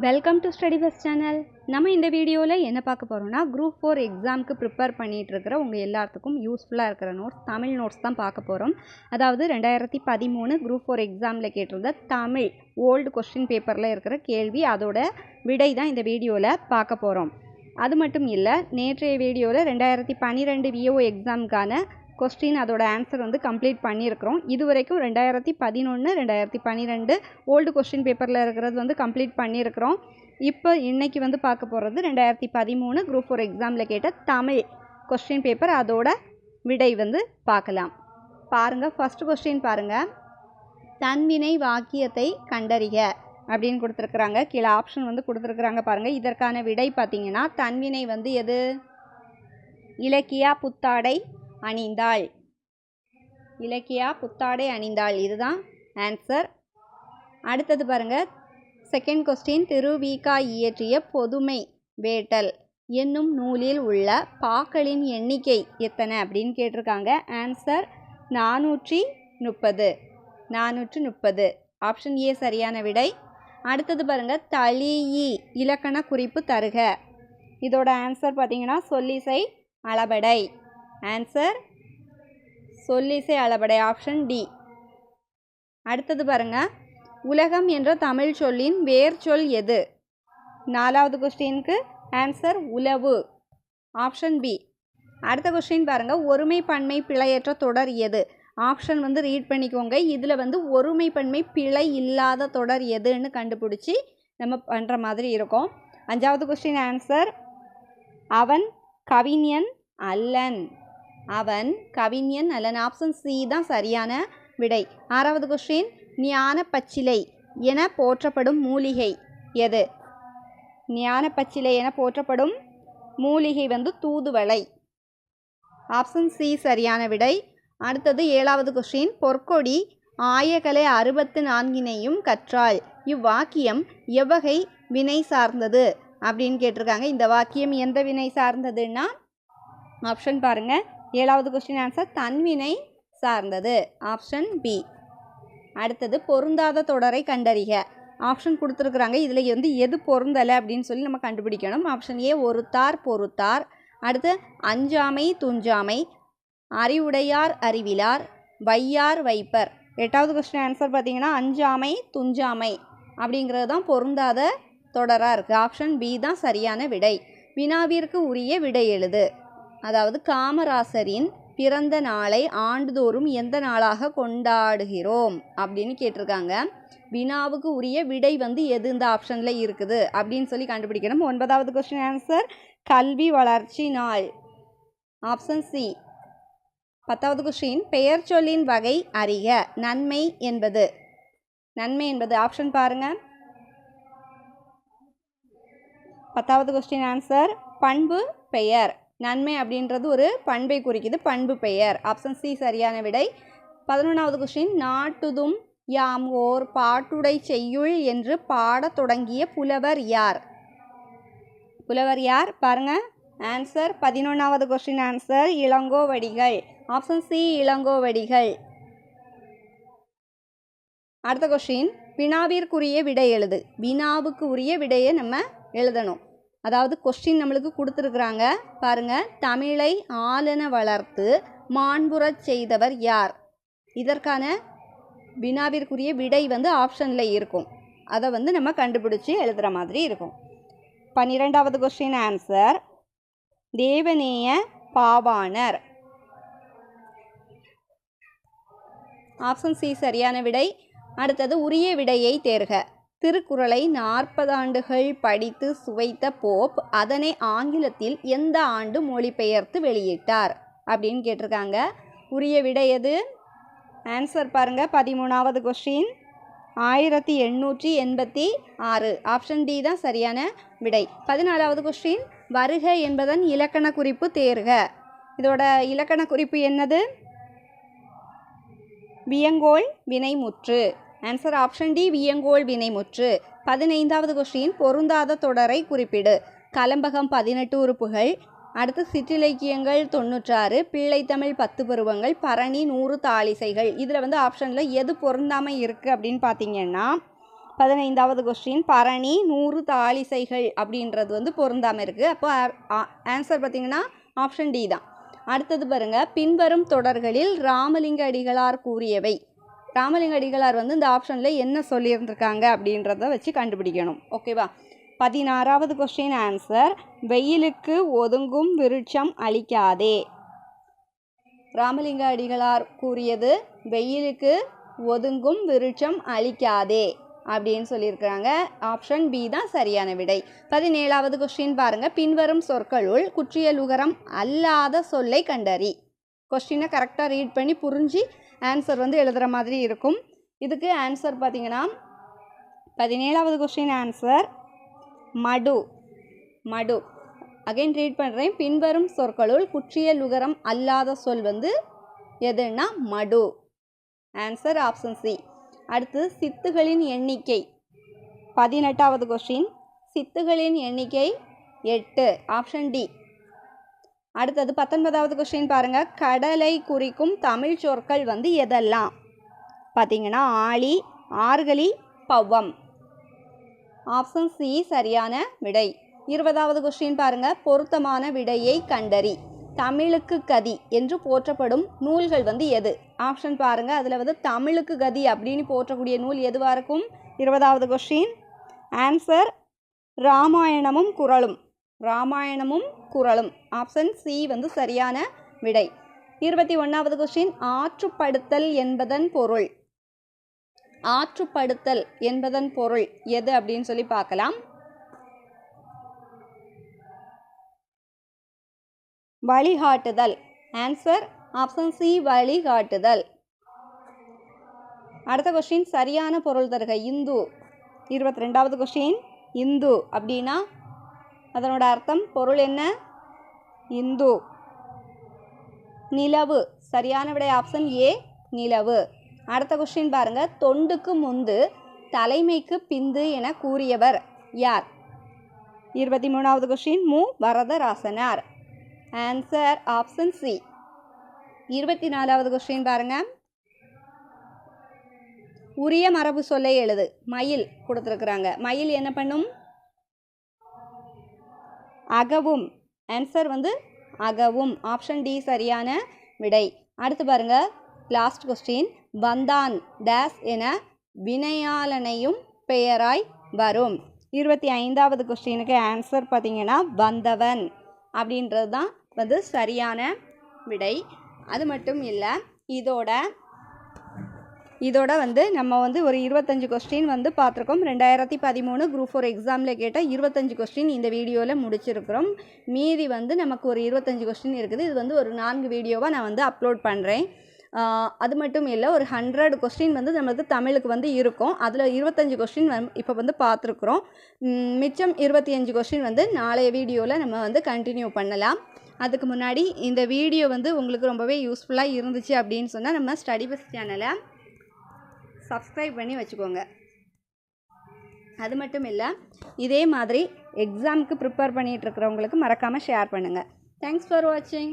Welcome to study bus channel நம்ம இந்த வீடியோவில் என்ன பார்க்க போகிறோம்னா குரூப் ஃபோர் எக்ஸாமுக்கு ப்ரிப்பேர் பண்ணிகிட்டு இருக்கிற உங்கள் எல்லாத்துக்கும் யூஸ்ஃபுல்லாக இருக்கிற நோட்ஸ் தமிழ் நோட்ஸ் தான் பார்க்க போகிறோம் அதாவது ரெண்டாயிரத்தி பதிமூணு குரூப் ஃபோர் எக்ஸாமில் கேட்டிருந்த தமிழ் ஓல்டு கொஸ்டின் பேப்பரில் இருக்கிற கேள்வி அதோட விடை தான் இந்த வீடியோவில் பார்க்க போகிறோம் அது மட்டும் இல்லை நேற்றைய வீடியோவில் ரெண்டாயிரத்தி பன்னிரெண்டு விஓ எக்ஸாமுக்கான கொஸ்டின் அதோட ஆன்சர் வந்து கம்ப்ளீட் பண்ணியிருக்கிறோம். இது வரைக்கும் ரெண்டாயிரத்தி பதினொன்று ரெண்டாயிரத்தி பன்னிரெண்டு ஓல்டு கொஸ்டின் பேப்பரில் இருக்கிறது வந்து கம்ப்ளீட் பண்ணியிருக்கிறோம். இப்போ இன்றைக்கி வந்து பார்க்க போகிறது ரெண்டாயிரத்தி பதிமூணு குரூப் ஃபோர் எக்ஸாமில் கேட்ட தமிழ் கொஸ்டின் பேப்பர் அதோட விடை வந்து பார்க்கலாம். பாருங்கள் ஃபஸ்ட்டு கொஸ்டின் பாருங்கள் தன்வினை வாக்கியத்தை கண்டறிக அப்படின்னு கொடுத்துருக்குறாங்க. கீழே ஆப்ஷன் வந்து கொடுத்துருக்குறாங்க பாருங்கள் இதற்கான விடை பார்த்தீங்கன்னா தன்வினை வந்து எது? இலக்கியா புத்தாடை அணிந்தாள். இலக்கியா புத்தாடை அணிந்தாள். இதுதான் ஆன்சர் அடுத்தது பாருங்க. செகண்ட் கொஸ்டின் திருவிகா இயற்றிய பொதுமை வேட்டல். என்னும் நூலில் உள்ள பாக்களின் எண்ணிக்கை எத்தனை அப்படின்னு கேட்டிருக்காங்க. ஆன்சர் நானூற்றி முப்பது. நானூற்று முப்பது. ஆப்ஷன் ஏ சரியான விடை. அடுத்தது பாருங்க. தளியி இலக்கண குறிப்பு தருக. இதோட ஆன்சர் பார்த்தீங்கன்னா சொல்லிசை அளபடை. ஆன்சர் சொல்லிசை அளபடை ஆப்ஷன் டி அடுத்தது பாருங்க. உலகம் என்ற தமிழ் சொல்லின் வேர் சொல் எது? நாலாவது கொஸ்டினுக்கு ஆன்சர் உளவு. ஆப்ஷன் பி அடுத்த கொஸ்டின் பாருங்கள் ஒருமை பன்மை பிழையற்ற தொடர் எது? ஆப்ஷன் வந்து ரீட் பண்ணிக்கோங்க. இதில் வந்து ஒருமை பன்மை பிழை இல்லாத தொடர் எதுன்னு கண்டுபிடிச்சி நம்ம பண்ணுற மாதிரி இருக்கும். அஞ்சாவது கொஸ்டின் ஆன்சர் அவன் கவிஞன் அல்லன். அவன் கவிஞன் அல்லன் ஆப்ஷன் சி தான் சரியான விடை. ஆறாவது கொஸ்டின் ஞான பச்சிலை என போற்றப்படும் மூலிகை எது? ஞான பச்சிலை என போற்றப்படும் மூலிகை வந்து தூதுவளை. ஆப்ஷன் சி சரியான விடை. அடுத்தது ஏழாவது கொஸ்டின் பொற்கொடி ஆயகலை அறுபத்து நான்கினையும் கற்றாள். இவ்வாக்கியம் எவ்வகை வினை சார்ந்தது அப்படின்னு கேட்டிருக்காங்க. இந்த வாக்கியம் எந்த வினை சார்ந்ததுன்னா ஆப்ஷன் பாருங்கள் ஏழாவது கொஸ்டின் ஆன்சர் தன்வினை சார்ந்தது. ஆப்ஷன் பி அடுத்தது பொருந்தாத தொடரை கண்டறிக. ஆப்ஷன் கொடுத்துருக்குறாங்க. இதில் வந்து எது பொருந்தலை அப்படின்னு சொல்லி நம்ம கண்டுபிடிக்கணும். ஆப்ஷன் ஏ ஒருத்தார் பொறுத்தார். அடுத்து அஞ்சாமை துஞ்சாமை அறிவுடையார் அறிவிலார் வையார் வைப்பர். எட்டாவது கொஸ்டின் ஆன்சர் பார்த்தீங்கன்னா அஞ்சாமை துஞ்சாமை அப்படிங்கிறது தான் பொருந்தாத தொடராக இருக்குது ஆப்ஷன் பி தான் சரியான விடை. வினாவிற்கு உரிய விடை எழுது. அதாவது காமராசரின் பிறந்த நாளை ஆண்டுதோறும் எந்த நாளாக கொண்டாடுகிறோம் அப்படின்னு கேட்டிருக்காங்க. வினாவுக்கு உரிய விடை வந்து எது இந்த ஆப்ஷனில் இருக்குது அப்படின்னு சொல்லி கண்டுபிடிக்கணும். ஒன்பதாவது கொஸ்டின் ஆன்சர் கல்வி வளர்ச்சி நாள். ஆப்ஷன் சி பத்தாவது கொஸ்டின் பெயர் சொல்லின் வகை அறிக. நன்மை என்பது. நன்மை என்பது ஆப்ஷன் பாருங்கள் பத்தாவது கொஸ்டின் ஆன்சர் பண்பு பெயர். நன்மை அப்படின்றது ஒரு பண்பை குறிக்குது. பண்பு பெயர். ஆப்ஷன் சி சரியான விடை. பதினொன்றாவது கொஸ்டின் நாட்டுதும் யாம் ஓர் பாட்டுடை செய்யுள் என்று பாடத் தொடங்கிய புலவர் யார்? புலவர் யார்? பாருங்க. ஆன்சர் பதினொன்றாவது question answer Ilangovadigal. Option C Ilangovadigal. அடுத்த கொஸ்டின் வினாவிற்குரிய விடை எழுது. வினாவுக்கு உரிய விடையை நம்ம எழுதணும். அதாவது கொஸ்டின் நம்மளுக்கு கொடுத்துருக்குறாங்க. பாருங்க தமிழை ஆளென வளர்த்து மாண்புறச் செய்தவர் யார்? இதற்கான வினாவிற்குரிய விடை வந்து ஆப்ஷனில் இருக்கும். அதை வந்து நம்ம கண்டுபிடிச்சி எழுதுகிற மாதிரி இருக்கும். பன்னிரெண்டாவது question answer Devaneya Pavanar. Option C சரியான விடை. அடுத்தது உரிய விடையை தேர்க. திருக்குறளை நாற்பதாண்டுகள் படித்து சுவைத்த போப் அதனை ஆங்கிலத்தில் எந்த ஆண்டு மொழிபெயர்த்து வெளியிட்டார் அப்படின்னு கேட்டிருக்காங்க. உரிய விடை எது? ஆன்சர் பாருங்கள் பதிமூணாவது கொஷின் ஆயிரத்தி எண்ணூற்றி எண்பத்தி ஆறு. ஆப்ஷன் டி தான் சரியான விடை. பதினாலாவது கொஸ்டின் வருக என்பதன் இலக்கண குறிப்பு தேர்க. இதோட இலக்கண குறிப்பு என்னது? வியங்கோல் வினைமுற்று. ஆன்சர் ஆப்ஷன் டி வியங்கோல் வினைமுற்று பதினைந்தாவது கொஸ்டின் பொருந்தாத தொடரை குறிப்பிடு. கலம்பகம் பதினெட்டு உறுப்புகள். அடுத்து சிற்றிலக்கியங்கள் தொண்ணூற்றாறு பிள்ளைத்தமிழ் பத்து பருவங்கள் பரணி நூறு தாளிசைகள். இதில் வந்து ஆப்ஷனில் எது பொருந்தாமல் இருக்குது அப்படின்னு பார்த்தீங்கன்னா பதினைந்தாவது கொஸ்டின் பரணி நூறு தாளிசைகள் அப்படின்றது வந்து பொருந்தாமல் இருக்குது அப்போ ஆன்சர் பார்த்திங்கன்னா ஆப்ஷன் டி தான். அடுத்தது பாருங்கள் பின்வரும் தொடர்களில் ராமலிங்க அடிகளார் கூறியவை. ராமலிங்க அடிகளார் வந்து இந்த ஆப்ஷனில் என்ன சொல்லியிருந்திருக்காங்க அப்படின்றத வச்சு கண்டுபிடிக்கணும். ஓகேவா பதினாறாவது கொஸ்டின் ஆன்சர் வெயிலுக்கு ஒதுங்கும் விருட்சம் அளிக்காதே ராமலிங்க அடிகளார் கூறியது வெயிலுக்கு ஒதுங்கும் விருட்சம் அளிக்காதே அப்படின்னு சொல்லியிருக்கிறாங்க. ஆப்ஷன் பி தான் சரியான விடை. பதினேழாவது கொஸ்டின் பாருங்கள் பின்வரும் சொற்களுள் குற்றியலுகரம் அல்லாத சொல்லை கண்டறி. கொஸ்டினை கரெக்டாக ரீட் பண்ணி புரிஞ்சு ஆன்சர் வந்து எழுதுகிற மாதிரி இருக்கும். இதுக்கு ஆன்சர் பார்த்தீங்கன்னா பதினேழாவது கொஸ்டின் ஆன்சர் மடு. மடு. அகைன் ரீட் பண்ணுறேன் பின்வரும் சொற்களுள் குற்றியலுகரம் அல்லாத சொல் வந்து எதுன்னா மடு. ஆன்சர் ஆப்ஷன் சி அடுத்து சித்துகளின் எண்ணிக்கை. பதினெட்டாவது கொஸ்டின் சித்துகளின் எண்ணிக்கை எட்டு. ஆப்ஷன் டி அடுத்தது பத்தொன்பதாவது கொஸ்டின் பாருங்கள் கடலை குறிக்கும் தமிழ் சொற்கள் வந்து எதெல்லாம்? பார்த்தீங்கன்னா ஆழி ஆர்கலி பவ்வம். ஆப்ஷன் சி சரியான விடை. இருபதாவது கொஸ்டின் பாருங்கள் பொருத்தமான விடையை கண்டறி. தமிழுக்கு கதி என்று போற்றப்படும் நூல்கள் வந்து எது? ஆப்ஷன் பாருங்கள் அதில் வந்து தமிழுக்கு கதி அப்படின்னு போற்றக்கூடிய நூல் எதுவாக இருக்கும்? இருபதாவது கொஸ்டின் ஆன்சர் ராமாயணமும் குரலும் ராமாயணமும் குரலும் ஆப்ஷன் சி வந்து சரியான விடை. இருபத்தி ஒன்றாவது கொஸ்டின் ஆற்றுப்படுத்தல் என்பதன் பொருள். ஆற்றுப்படுத்தல் என்பதன் பொருள் எது அப்படின்னு சொல்லி பார்க்கலாம். வழிகாட்டுதல். ஆன்சர் ஆப்ஷன் சி வழிகாட்டுதல். அடுத்த கொஸ்டின் சரியான பொருள் தருக இந்து. இருபத்தி ரெண்டாவது கொஸ்டின் இந்து அப்படின்னா அதனோட அர்த்தம் பொருள் என்ன? இந்து. நிலவு. சரியான விடை ஆப்ஷன் ஏ நிலவு. அடுத்த கொஸ்டின் பாருங்க. தொண்டுக்கு முந்து தலைமைக்கு பிந்து என கூறியவர் யார்? இருபத்தி மூணாவது கொஸ்டின் மு. வரதராசனார். ஆன்சர் ஆப்ஷன் சி இருபத்தி நாலாவது கொஸ்டின் பாருங்க. உரிய மரபு சொல்லை எழுது. மயில் கொடுத்துருக்குறாங்க. மயில் என்ன பண்ணும்? அகவும். ஆன்சர் வந்து அகவும். ஆப்ஷன் டி சரியான விடை. அடுத்து பாருங்க. லாஸ்ட் கொஸ்டின் வந்தான் டேஸ் என வினையாளனையும் பெயராய் வரும். இருபத்தி ஐந்தாவது கொஸ்டினுக்கு ஆன்சர் பார்த்தீங்கன்னா வந்தவன் அப்படின்றது தான் வந்து சரியான விடை. அது மட்டும் இல்லை இதோட இதோட வந்து நம்ம வந்து ஒரு இருபத்தஞ்சு கொஸ்டின் வந்து பார்த்துருக்கோம். ரெண்டாயிரத்தி பதிமூணு குரூப் ஃபோர் எக்ஸாமில் கேட்ட இருபத்தஞ்சு கொஸ்டின் இந்த வீடியோவில் முடிச்சிருக்கிறோம். மீதி வந்து நமக்கு ஒரு இருபத்தஞ்சு கொஸ்டின் இருக்குது. இது வந்து ஒரு நான்கு வீடியோவாக நான் வந்து அப்லோட் பண்ணுறேன் அது மட்டும் இல்லை ஒரு ஹண்ட்ரட் கொஸ்டின் வந்து நம்மளுக்கு தமிழுக்கு வந்து இருக்கும். அதில் இருபத்தஞ்சி கொஸ்டின் வந் இப்போ வந்து பார்த்துருக்குறோம். மிச்சம் இருபத்தி அஞ்சு கொஸ்டின் வந்து நாளைய வீடியோவில் நம்ம வந்து கண்டினியூ பண்ணலாம். அதுக்கு முன்னாடி இந்த வீடியோ வந்து உங்களுக்கு ரொம்பவே யூஸ்ஃபுல்லாக இருந்துச்சு அப்படின்னு சொன்னால் நம்ம ஸ்டடி பஸ் சேனலை சப்ஸ்கிரைப் பண்ணி வச்சுக்கோங்க. அது மட்டும் இல்லை இதே மாதிரி எக்ஸாமுக்கு ப்ரிப்பேர் பண்ணிகிட்டு இருக்கிறவங்களுக்கு மறக்காமல் ஷேர் பண்ணுங்கள் தேங்க்ஸ் ஃபார் வாட்சிங்